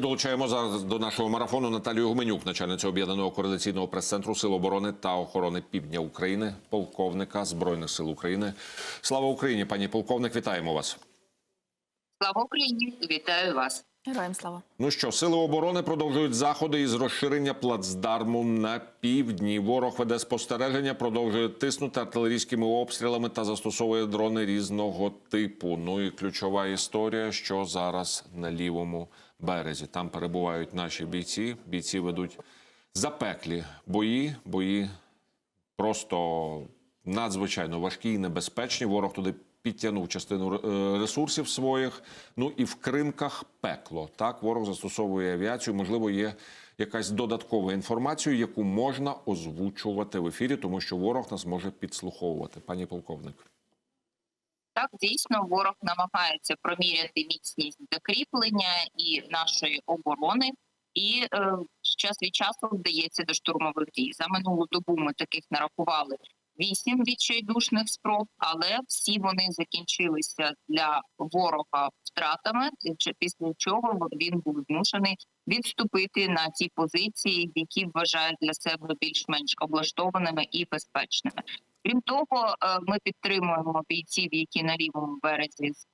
Долучаємо зараз до нашого марафону Наталію Гуменюк, начальницю об'єднаного координаційного прес-центру Сил оборони та охорони Півдня України, полковника збройних сил України. Слава Україні, пані полковник, вітаємо вас. Слава Україні! Вітаю вас. Героям слава. Ну що, сили оборони продовжують заходи із розширення плацдарму на півдні. Ворог веде спостереження, продовжує тиснути артилерійськими обстрілами та застосовує дрони різного типу. Ну і ключова історія, що зараз на лівому березі. Там перебувають наші бійці. Бійці ведуть запеклі бої, бої просто надзвичайно важкі і небезпечні. Ворог туди підтягнув частину е, ресурсів своїх. Ну і в кринках пекло. Так, ворог застосовує авіацію. Можливо, є якась додаткова інформація, яку можна озвучувати в ефірі, тому що ворог нас може підслуховувати. Пані полковник. Так, дійсно, ворог намагається проміряти міцність закріплення і нашої оборони, і е, час від часу вдається до штурмових дій. За минулу добу ми таких нарахували вісім відчайдушних спроб, але всі вони закінчилися для ворога втратами. Після чого він був змушений відступити на ті позиції, які вважає для себе більш-менш облаштованими і безпечними. Крім того, е, ми підтримуємо бійців, які на лівому березі з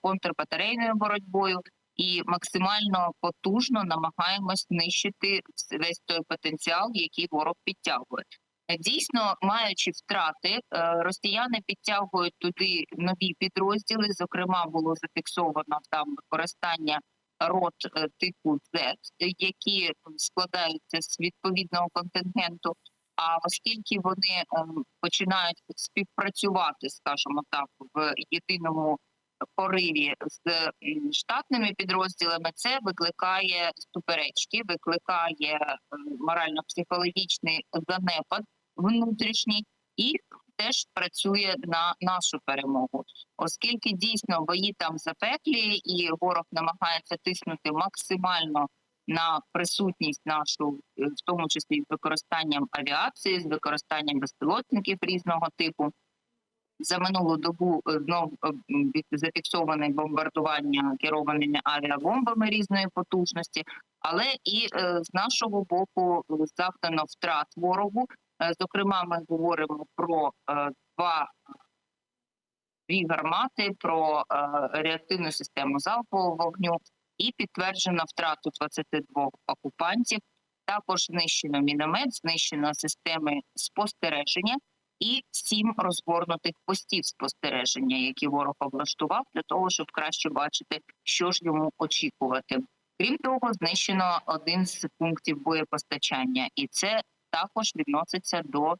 контрбатарейною боротьбою, і максимально потужно намагаємось знищити весь той потенціал, який ворог підтягує. Е, Дійсно, маючи втрати, е, росіяни підтягують туди нові підрозділи. Зокрема, було зафіксовано там використання рот типу Z, які складаються з відповідного контингенту. А оскільки вони ем, починають співпрацювати, скажімо так, в єдиному пориві з штатними підрозділами, це викликає суперечки, викликає ем, морально-психологічний занепад внутрішній і теж працює на нашу перемогу, оскільки дійсно бої там запеклі, і ворог намагається тиснути максимально на присутність нашу, е, в тому числі з використанням авіації, з використанням безпілотників різного типу. За минулу добу е, знов е, зафіксоване бомбардування керованими авіабомбами різної потужності, але і з нашого боку завдано втрат ворогу. Зокрема, ми говоримо про два дві гармати, про реактивну систему залпового вогню і підтверджено втрату 22 окупантів. Також знищено міномет, знищено системи спостереження і сім розгорнутих постів спостереження, які ворог облаштував для того, щоб краще бачити, що ж йому очікувати. Крім того, знищено один з пунктів боєпостачання, і це також відноситься до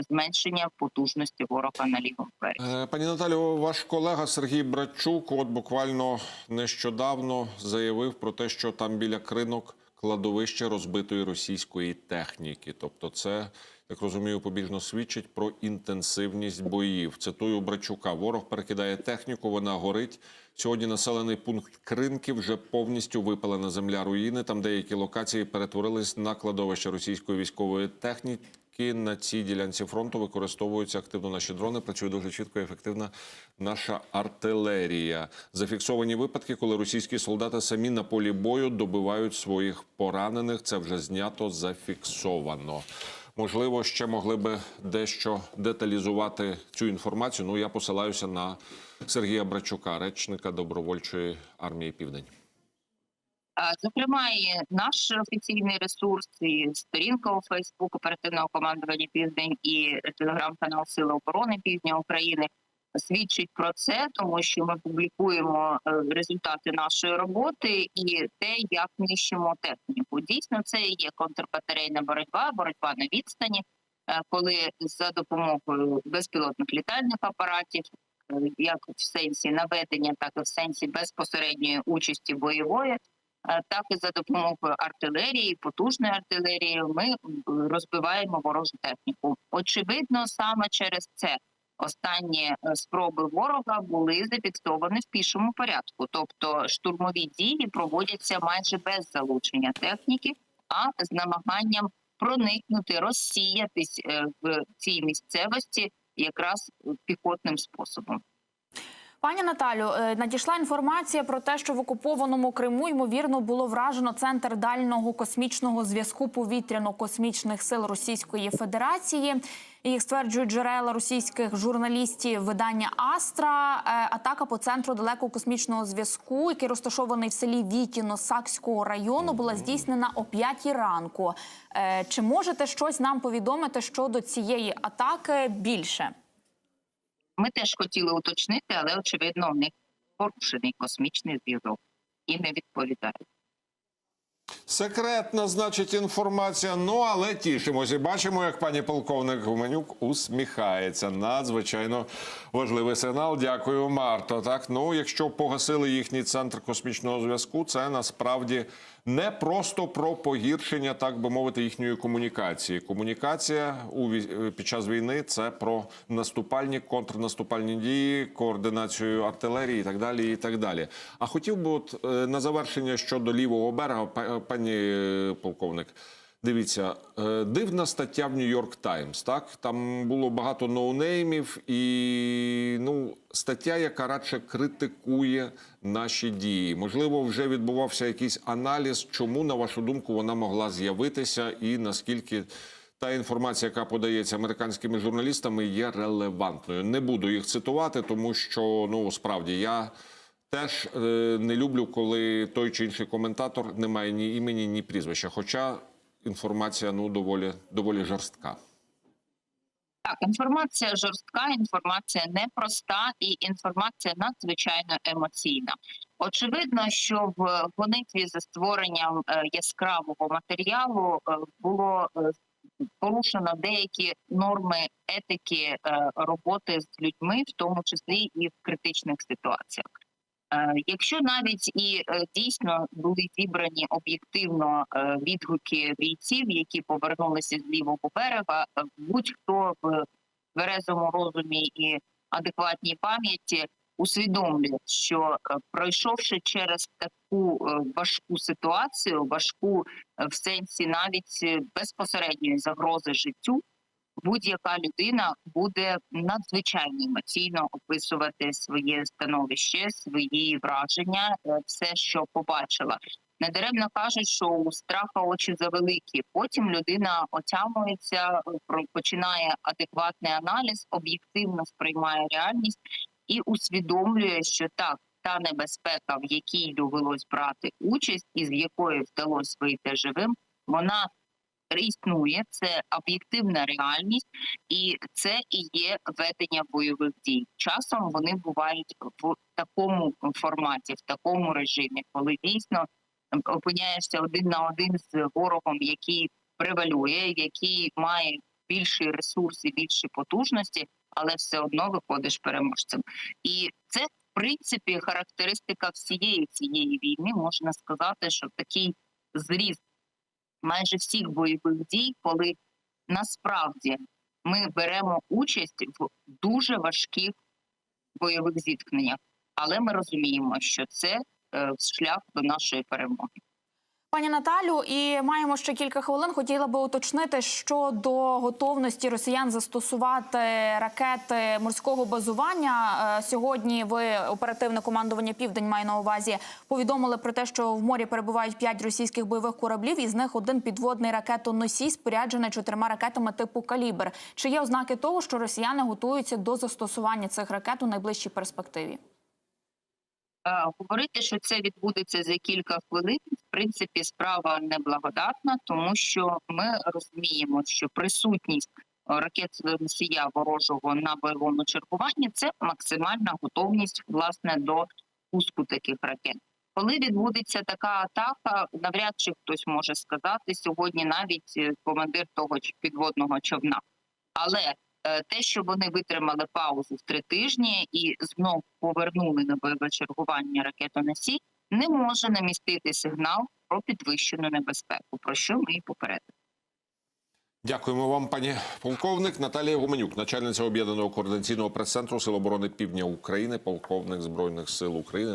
зменшення потужності ворога на лівому березі. Е, Пані Наталю, ваш колега Сергій Брачук, от буквально нещодавно заявив про те, що там біля кринок кладовище розбитої російської техніки. Тобто, це як розумію, побіжно свідчить про інтенсивність боїв. Цитую Брачука: ворог перекидає техніку, вона горить. Сьогодні населений пункт Кринки вже повністю випалена земля руїни. Там деякі локації перетворились на кладовище російської військової техніки. На цій ділянці фронту використовуються активно наші дрони. Працює дуже чітко і ефективна наша артилерія. Зафіксовані випадки, коли російські солдати самі на полі бою добивають своїх поранених. Це вже знято зафіксовано. Можливо, ще могли би дещо деталізувати цю інформацію. Ну я посилаюся на Сергія Брачука, речника добровольчої армії Південь. Зокрема, і наш офіційний ресурс, і сторінка у Фейсбук оперативного командування Південь і телеграм-канал Сили оборони Півдня України свідчить про це, тому що ми публікуємо е, результати нашої роботи і те, як нищимо техніку. Дійсно, це є контрбатарейна боротьба, боротьба на відстані, е, коли за допомогою безпілотних літальних апаратів, е, як в сенсі наведення, так і в сенсі безпосередньої участі бойової. Е, так і за допомогою артилерії, потужної артилерії, ми розбиваємо ворожу техніку. Очевидно, саме через це останні е, спроби ворога були зафіксовані в пішому порядку, тобто штурмові дії проводяться майже без залучення техніки, а з намаганням проникнути, розсіятись е, в цій місцевості якраз е, піхотним способом. Пані Наталю, е, надійшла інформація про те, що в окупованому Криму ймовірно було вражено центр дальнього космічного зв'язку повітряно-космічних сил Російської Федерації. Як стверджують джерела російських журналістів видання Астра, е, атака по центру далекого космічного зв'язку, який розташований в селі Вітіно Сакського району, була здійснена о 5 ранку. Е, Чи можете щось нам повідомити щодо цієї атаки більше? Ми теж хотіли уточнити, але очевидно, в них порушений космічний зв'язок і не відповідають. Секретна, значить, інформація. Ну але тішимося. Бачимо, як пані полковник Гуменюк усміхається. Надзвичайно важливий сигнал. Дякую, Марто. Так, ну якщо погасили їхній центр космічного зв'язку, це насправді не просто про погіршення, так би мовити, їхньої комунікації. Комунікація у вій- під час війни це про наступальні контрнаступальні дії, координацію артилерії і так далі. І так далі. А хотів би, от е, на завершення щодо лівого берега, па- пані е, полковник. Дивіться, е, дивна стаття в Нью-Йорк Таймс. Так там було багато ноунеймів, і ну стаття, яка радше критикує наші дії. Можливо, вже відбувався якийсь аналіз, чому на вашу думку вона могла з'явитися, і наскільки та інформація, яка подається американськими журналістами, є релевантною. Не буду їх цитувати, тому що ну справді я. Теж е, не люблю, коли той чи інший коментатор не має ні імені, ні прізвища. Хоча інформація ну доволі доволі жорстка. Так, інформація жорстка, інформація непроста і інформація надзвичайно емоційна. Очевидно, що в гонитві за створенням е, яскравого матеріалу е, було е, порушено деякі норми етики роботи з людьми, в тому числі і в критичних ситуаціях. Е, Якщо навіть і е, дійсно були зібрані об'єктивно е, відгуки бійців, які повернулися з лівого берега, будь-хто в тверезому розумі і адекватній пам'яті усвідомлює, що пройшовши через таку важку ситуацію, важку в сенсі навіть безпосередньої загрози життю, будь-яка людина буде надзвичайно емоційно описувати своє становище, свої враження, е, все, що побачила. Недаремно кажуть, що у страха очі завеликі. Потім людина отямується, починає адекватний аналіз, об'єктивно сприймає реальність і усвідомлює, що так, та небезпека, в якій довелось брати участь, і з якої вдалося вийти живим, вона існує, це об'єктивна реальність, і це і є ведення бойових дій. Часом вони бувають в такому форматі, в такому режимі, коли дійсно опиняєшся один на один з ворогом, який превалює, який має більший ресурс і більші потужності, але все одно виходиш переможцем. І це в принципі характеристика всієї цієї війни. Можна сказати, що такий зріст майже всіх бойових дій, коли насправді ми беремо участь в дуже важких бойових зіткненнях, але ми розуміємо, що це е, шлях до нашої перемоги. Пані Наталю, і маємо ще кілька хвилин. Хотіла би уточнити щодо готовності росіян застосувати ракети морського базування. Е, Сьогодні ви оперативне командування Південь має на увазі повідомили про те, що в морі перебувають п'ять російських бойових кораблів. Із них один підводний ракетоносій, споряджений чотирма ракетами типу калібр. Чи є ознаки того, що росіяни готуються до застосування цих ракет у найближчій перспективі? Е, Говорити, що це відбудеться за кілька хвилин, в принципі, справа неблагодатна, тому що ми розуміємо, що присутність е, ракет носія ворожого на бойовому чергуванні це максимальна готовність власне до пуску таких ракет. Коли відбудеться така атака, навряд чи хтось може сказати сьогодні, навіть е, командир того підводного човна. Але те, що вони витримали паузу в три тижні і знов повернули на бойове чергування ракетоносій, не може намістити сигнал про підвищену небезпеку, про що ми і попередили. Дякуємо вам, пані полковник Наталія Гуменюк, начальниця об'єднаного координаційного прес-центру Сил оборони Півдня України, полковник збройних сил України.